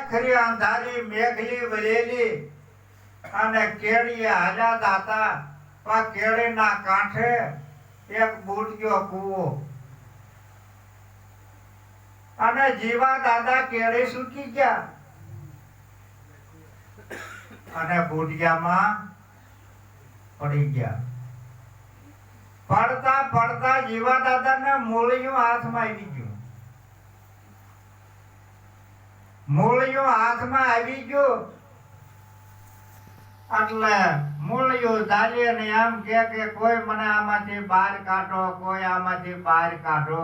ખરી અંધારી, મેઘલી વલેલી અને કેડીએ હાલ્યા દાતા. પણ કેડીના કાંઠે એક બૂટ્યો કૂવો. અને જીવા દાદા કેડી સૂકી ગયા. અને બુટિયામાં પડી ગયા. પડતા પડતા જીવા દાદાને મૂળિયું હાથમાં આવી ગયું. મૂળિયું હાથમાં આવી ગયો. એટલે મૂળિયો ચાલીએ ને એમ કે કે કોઈ મને આમાંથી બહાર કાઢો, કોઈ આમાંથી બહાર કાઢો.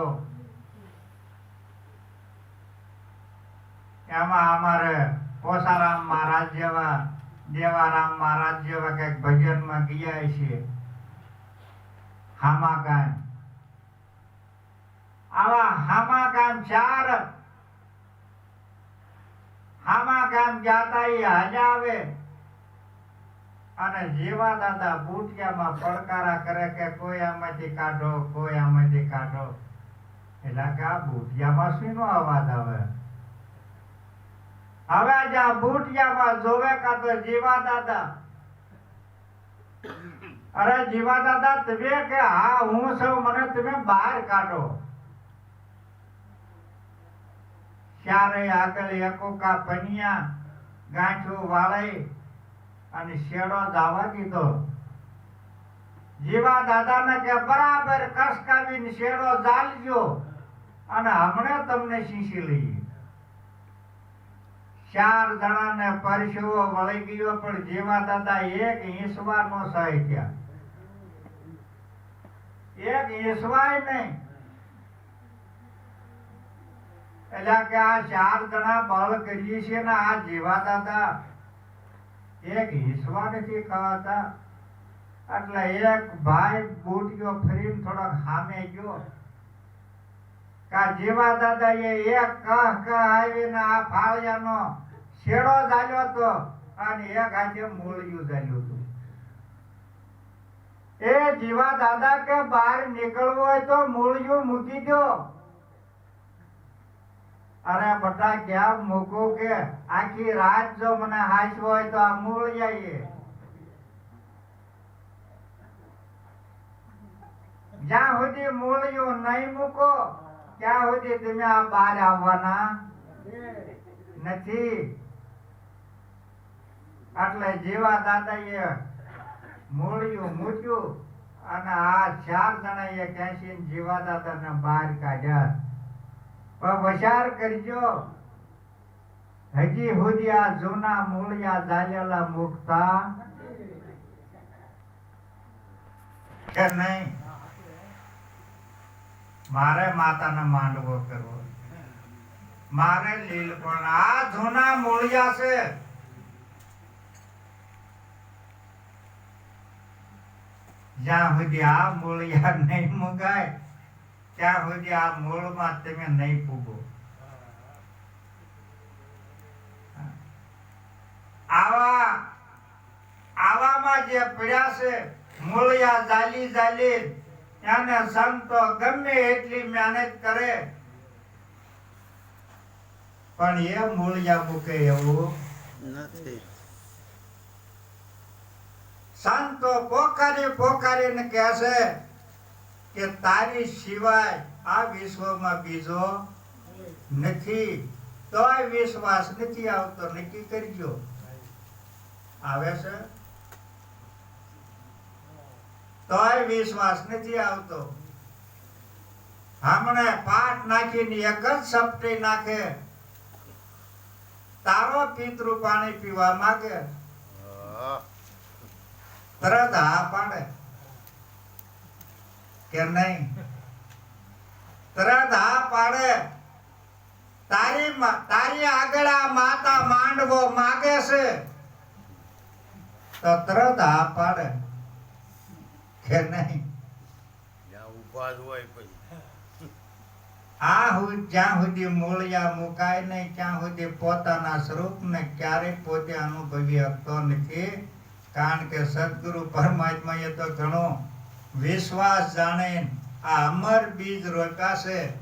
એમાં અમારે પોસારામ મહારાજ જેવા, દેવારામ મહારાજ જેવા કંઈક ભજનમાં ગયા છે હામા કામ આવા હામા કામ ચાર હામા ગામ જાતા એ આવે અને જેવા દાદા બુટિયામાં પડકારા કરે કે કોઈ આમાંથી કાઢો, કોઈ આમાંથી કાઢો. એટલે કે આ બુટિયામાં શીનો અવાજ આવે? હવે જ્યાં બુટિયામાં જોવે કા તો જીવા દાદા અરે જીવા દાદા તમે કે હા, હું છું, મને તમે બહાર કાઢો. ચારે આગળ એકોકા પનિયા ગાંઠું વાળે અને શેડો દાવા દીધો. જીવા દાદાને કે, બરાબર, કસકાવીને શેડો જાલજો અને હમણે તમને શીશી લઈએ. ચાર જણાને પરસેવો વળી ગયો, પણ જેવા દાદા એક ઈસવા નો સહી ગયા એક ઈસવાય નહીં. એટલે કે આ ચાર જણા બળ કરીએ છીએ ને આ જીવાતા હતા એક હિસવા નથી ખાવાતા એટલે એક ભાઈ બુટિયો ફરીને થોડોક હામે ગયો. કા જેવા દાદા એ એક કહ કહ આવીને આ ફાળિયાનો છેડો ચાલ્યો હતો અને એક હાથે મૂળિયું ચાલ્યું હતું. એ જીવા દાદા કે બહાર નીકળવું હોય તો મૂળિયું મૂકી દો. અરે બધા ક્યાં મૂકું કે આખી રાત જો મને હાચવો હોય તો આ મૂળિયાએ જ્યાં સુધી મૂળિયું નહીં મૂકો, ત્યાં સુધી તમે આ બહાર આવવાના નથી. એટલે જેવા દાદાએ મૂળિયું મૂક્યું અને આ ચાર જણાએ ખેંચીને જીવા દાદાને બહાર કાઢ્યા. વિચાર કરજો. હજી સુધી આ જૂના મૂળિયા ઝાલેલા મુકતા કે નહીં? મારે માતાને માંડવો કરવો. મારે લીલ પણ આ જૂના મૂળિયા છે. જ્યાં સુધી આ મૂળિયા નહીં મુકાય ત્યાં સુધી આ મૂળમાં તમે નહીં પૂગો આવા, આવામાં જે પડ્યા છે, મૂળિયા જાલી જાલી એને સંતો ગમે એટલી મહેનત કરે. પણ એ મૂળિયા મૂકે એવું નથી. સંતો પોકારી પોકારીને કહે છે કે તારી સિવાય આ વિશ્વમાં બીજો નથી. તો વિશ્વાસ નથી આવતો. નક્કી કરજો. આવે છે? તોય વિશ્વાસ નથી આવતો. હમણે પાઠ નાખીને એક જ સપટી નાખે. તારો પિતૃ પાણી પીવા માંગે. તરત હા કે નહીં. તરત હા પાડે. તારી તારી આગળ આ માતા માંડવો માગે છે. તો તરત હા પાડે. કે નહીં. આ હું જ્યાં સુધી મૂળિયા મુકાય નહીં ત્યાં સુધી પોતાના સ્વરૂપને ક્યારેય પોતે અનુભવી શકતો નથી. કારણ કે સદગુરુ પરમાત્માએ તો ઘણો વિશ્વાસ જાણે આ અમર બીજ રોકાશે.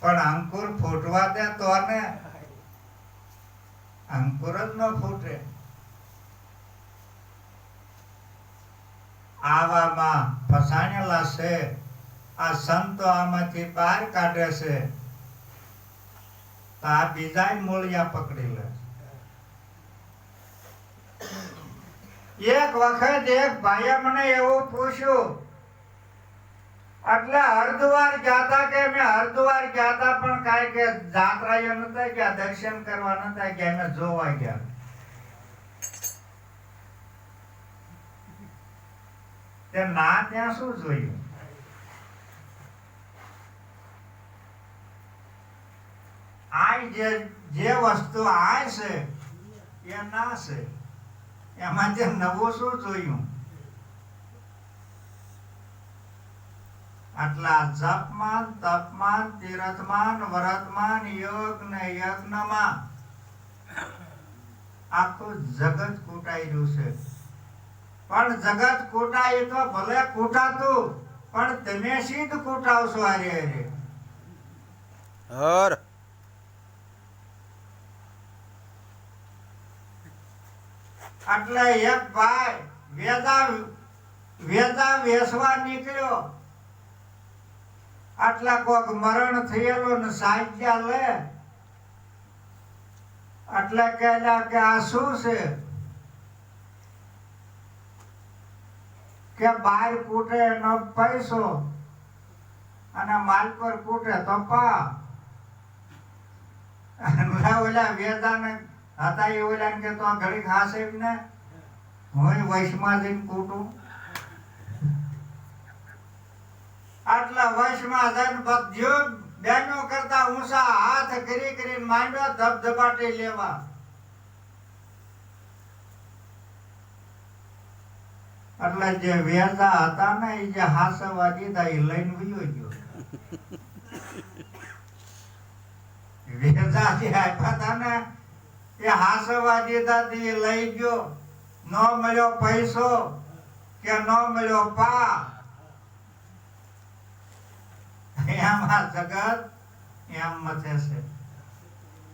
પણ અંકુર ફૂટવા દે તો ને અંકુર જ ન ફૂટે. આવામાં ફસાણેલા છે. આ સંતો આમાંથી બહાર કાઢે છે. તો આ બીજા મૂળિયા પકડી લે. એક વખત એક ભાઈએ મને એવું પૂછ્યું એટલે હરિદ્વાર ગયા કે મેં હરિદ્વાર ગયા પણ કાંઈ કે જાત્રા નતા ગયા, દર્શન કરવા નતા ગયા, અમે જોવા ગયા. તે ના ત્યાં શું જોયું? આ જે જે વસ્તુ આ છે, એ ના છે. એમાં જે નવું શું જોયું? આટલા જપમાન તપમાન તીરથમાન વરતમાન યોગ ને યજ્ઞમાં આખું જગત કૂટાયેલું છે. પણ જગત કૂટાય તો ભલે કૂટાતું, પણ તમે સિદ્ધ કૂટાવશો હારે હારે? હર એટલે એક ભાઈ વેદા વેદા વેસવા નીકળ્યો. આટલા કોક મરણ થયેલો ને સાહિત્યા લે. એટલે કહેલા કે આ શું છે? કે બહાર કૂટે એનો પૈસો અને માલ પર કૂટે તો પા. ઓલા વેદાને હતા એ ઓલા કે તો આ ઘડી ખાશે ને? હું વૈશમાં જઈને કૂટું આટલા વૈશમાં જઈને બધ્યો બેનો કરતા ઊંચા હાથ કરી કરીને માંડ્યો ધબધબાટી લેવા. એટલે જે વેદા હતા ને એ જે હાસવા દીધા એ લઈને વયો ગયો. વેદા જે આપ્યા હતા ને એ હાસવા લઈ ગયો. ન મળ્યો પૈસો કે ન મળ્યો પા એમાં જગત એમ મથે છે.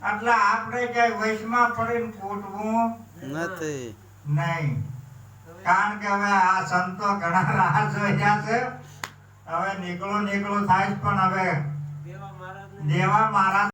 એટલે આપણે ક્યાંય વૈશમાં પડીને કૂટવું નથી. નહીં. કારણ કે હવે આ સંતો ઘણા રાહ જોયા છે. હવે નીકળો નીકળો થાય પણ હવે. દેવા મહારાજ